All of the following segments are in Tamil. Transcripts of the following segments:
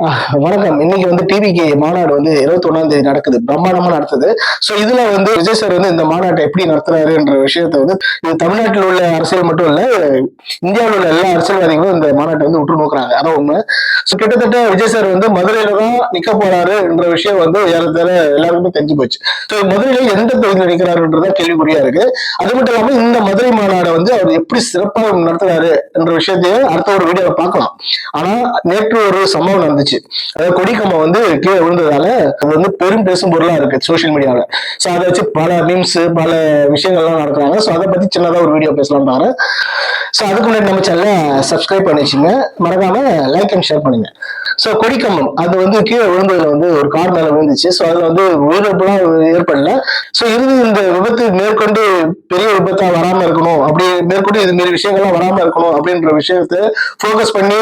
ஆஹ் வணக்கம். இன்னைக்கு வந்து டிவிக்கு மாநாடு வந்து இருபத்தி ஒன்னாம் தேதி நடக்குது. பிரம்மாண்டமா நடத்துது. சோ இதுல வந்து விஜய் சார் வந்து இந்த மாநாட்டை எப்படி நடத்துறாருன்ற விஷயத்த வந்து இது தமிழ்நாட்டில் உள்ள அரசியல் மட்டும் இல்ல இந்தியாவில் உள்ள எல்லா அரசியல்வாதிகளும் இந்த மாநாட்டை வந்து உற்று நோக்குறாங்க. அதான் உண்மை. ஸோ கிட்டத்தட்ட விஜய் சார் வந்து மதுரையில தான் நிக்க போறாரு என்ற விஷயம் வந்து ஏறத்தாழ எல்லாருக்குமே தெரிஞ்சு போச்சு. ஸோ மதுரையில எந்த தொகுதியில் நிற்கிறாருன்றதா கேள்விக்குறியா இருக்கு. அது மட்டும் இல்லாம இந்த மதுரை மாநாடை வந்து அவர் எப்படி சிறப்பாக நடத்துறாரு என்ற விஷயத்தையும் அடுத்த ஒரு வீடியோவை பார்க்கலாம். ஆனா நேற்று ஒரு சம்பவம் நடந்துச்சு. அதாவது கொடிக்கம்பம் வந்து கீழே விழுந்ததால அது வந்து பெரும் பேசும் பொருளா இருக்கு சோஷியல் மீடியாவில் ஸோ அதை வச்சு பல மீம்ஸ் பல விஷயங்கள்லாம் நடக்கிறாங்க ஸோ அதை பத்தி சின்னதாக ஒரு வீடியோ பேசலாம் பாரு ஸோ அதுக்கு முன்னாடி நம்ம சேனலை சப்ஸ்கிரைப் பண்ணிச்சுங்க மறக்காம லைக் அண்ட் ஷேர் பண்ணுங்க ஸோ கொடிக்கம்பம் அது வந்து கீழே விழுந்ததுல வந்து ஒரு கார் மேல விழுந்துச்சு. ஸோ அதுல வந்து உயிரிழப்புலாம் ஏற்படல. சோ இறுதி இந்த விபத்து மேற்கொண்டு பெரிய விபத்தா வராம இருக்கணும் அப்படி மேற்கொண்டு இது மாரி விஷயங்கள்லாம் வராம இருக்கணும் அப்படின்ற விஷயத்த ஃபோக்கஸ் பண்ணி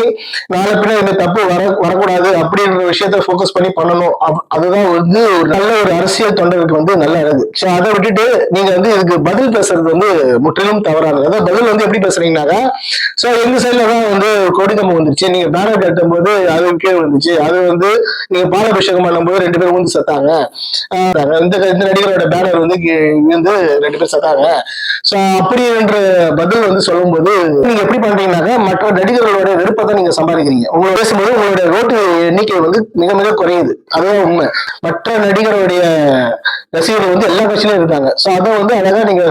நாளை பின்ன இந்த தப்பு வர வரக்கூடாது அப்படின்ற விஷயத்த ஃபோக்கஸ் பண்ணி பண்ணணும். அதுதான் வந்து ஒரு நல்ல ஒரு அரசியல் தொண்டருக்கு வந்து நல்ல இருக்கு ஸோ அதை விட்டுட்டு நீங்க வந்து இதுக்கு பதில் பேசுறது வந்து முற்றிலும் தவறானது. அதாவது பதில் வந்து எப்படி பேசுறீங்கன்னாக்கா ஸோ எங்க சைட்ல தான் வந்து கொடிக்கம்பம் வந்துருச்சு. நீங்க பேனர் கட்டும் போது வந்து அது கீழே வந்துச்சு அது வந்து நீங்க பாலாபிஷேகம் பண்ணும்போது ரெண்டு பேரும் வந்து செத்தாங்க. இந்த இந்த நடிகரோட பேனர் வந்து கீ- வந்து ரெண்டு பேரும் செத்தாங்க. சோ அப்படி என்ற பதில் வந்து சொல்லும்போது நீங்க எப்படி பண்றீங்கன்னாக்கா மற்ற நடிகர்களோட விருப்பத்தை நீங்க சம்பாதிக்கிறீங்க. உங்களை பேசும்போது உங்களுடைய ரோட்டு எண்ணிக்கை வந்து மிக மிக குறையுது. அதுதான் உண்மை. மற்ற நடிகருடைய ரசிகர்கள் வந்து எல்லா கட்சியிலும் இருக்காங்க சோ அதை வந்து அழகா நீங்க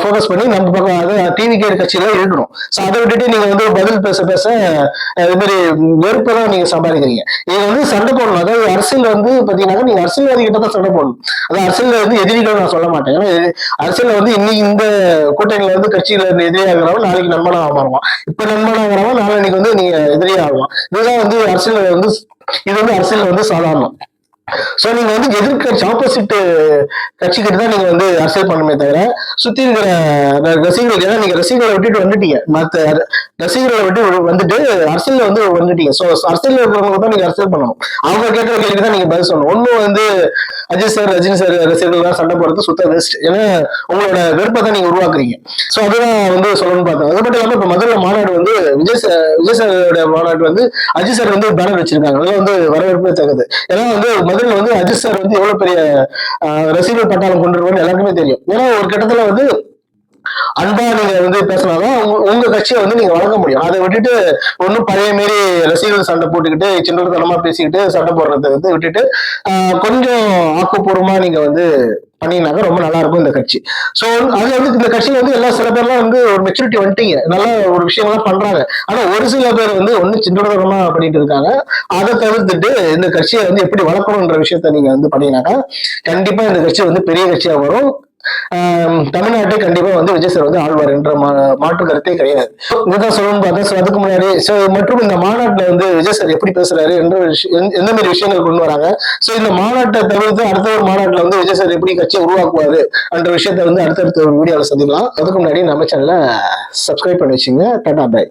ஃபோக்கஸ் பண்ணி நம்ம பக்கம் அது டிவி கேர் கட்சியில இருக்கணும். சோ அதை விட்டுட்டு நீங்க வந்து பதில் பேச பேச இது மாதிரி வெறுப்பை தான் நீங்க சம்பாதிக்கிறீங்க. நீங்க வந்து சண்டை போடணும். அதாவது அரசியல் வந்து பாத்தீங்கன்னா நீங்க அரசியல்வாதி கிட்ட தான் சண்டை போடணும். அது அரசியல் வந்து எதிரிகள் நான் சொல்ல மாட்டேன். ஏன்னா அரசியல் வந்து இன்னைக்கு இந்த கூட்டணியில வந்து கட்சியில இருந்து எதிரியாகிறவன் நாளைக்கு நண்பனாக மாறுவான். இப்ப நண்பனாகிறவன் நாளைக்கு வந்து நீங்க எதிரியாகுவான் இதுதான் வந்து அரசியல் வந்து இது வந்து அரசியல் வந்து சாதாரணம். சோ நீங்க வந்து எதிர்கட்சி ஆப்போசிட் கட்சிக்கிட்ட தான் நீங்க வந்து அரசியல் பண்ணுமே தவிர சுத்தி இருக்கிற ரசிகர்களுக்கு ஏன்னா நீங்க ரசிகர்களை விட்டுட்டு வந்துட்டீங்க. மத்த ரசிகர்களை விட்டு வந்துட்டு அரசியல் வந்து வந்துட்டீங்க. ஸோ அரசியல் இருக்கிறவங்க தான் நீங்க அரசியல் பண்ணணும். அவங்க கேட்கிற கேள்வி தான் நீங்க பதில் சொல்லணும். ஒண்ணு வந்து அஜித் சார் ரஜினி சார் ரசிகர்கள் தான் சண்டை போடுறது சுத்த வேஸ்ட் ஏன்னா உங்களோட வெறுப்பை தான் நீங்க உருவாக்குறீங்க. ஸோ அதுதான் வந்து சொல்லணும்னு பார்த்தேன். அது மட்டும் இல்லாமல் இப்ப மதுரை மாநாடு வந்து விஜய் சார் விஜய் சாரோட மாநாடு வந்து அஜித் சார் வந்து பேனர் வச்சிருக்காங்க. அதெல்லாம் வந்து வரவேற்பே தகுது. ஏன்னா வந்து மதுரையில் வந்து அஜித் சார் வந்து எவ்வளவு பெரிய ரசிகர் பட்டாளம் கொண்டிருக்கோம்னு எல்லாருக்குமே தெரியும். ஏன்னா ஒரு கட்டத்துல வந்து அன்பா நீங்க வந்து பேசினாதான் உங்க- கட்சியை வந்து நீங்க வளர்க்க முடியும். அதை விட்டுட்டு ஒன்னும் பழைய மாரி ரசிகர்கள் சண்டை போட்டுக்கிட்டு சின்னத்தனமா பேசிக்கிட்டு சண்டை போடுறதை வந்து விட்டுட்டு கொஞ்சம் ஆக்கப்பூர்வமா நீங்க வந்து பண்ணீங்கன்னாக்க ரொம்ப நல்லா இருக்கும் இந்த கட்சி. சோ அது வந்து இந்த கட்சியில வந்து எல்லா சில பேர்லாம் வந்து ஒரு மெச்சூரிட்டி வந்துட்டீங்க. நல்ல ஒரு விஷயம்லாம் பண்றாங்க. ஆனா ஒரு சில பேர் வந்து ஒண்ணு சின்னதரமா பண்ணிட்டு இருக்காங்க. அதை தவிர்த்துட்டு இந்த கட்சியை வந்து எப்படி வளர்க்கணுன்ற விஷயத்த நீங்க வந்து பண்ணீங்கன்னாக்கா கண்டிப்பா இந்த கட்சி வந்து பெரிய கட்சியா வரும். தமிழ்நாட்டை கண்டிப்பா வந்து விஜய் சார் வந்து ஆழ்வார் என்ற மா- மாற்று கருத்தே கிடையாது. இதுதான் சொல்லணும்னு பார்த்தா so அதுக்கு முன்னாடி ஸோ மற்றும் இந்த மாநாட்டில் வந்து விஜய் சார் எப்படி பேசுறாரு என்ற விஷயம் எந்த- எந்த மாதிரி விஷயங்கள் கொண்டு வராங்க? சோ இந்த மாநாட்டை தவிர்த்து அடுத்த ஒரு மாநாட்டில் வந்து விஜய் சார் எப்படி கட்சியை உருவாக்குவாரு என்ற விஷயத்த வந்து அடுத்தடுத்த ஒரு வீடியோவில் சந்திக்கலாம். அதுக்கு முன்னாடி நம்ம சேனலை சப்ஸ்கிரைப் பண்ணி வச்சுங்க. Tata bye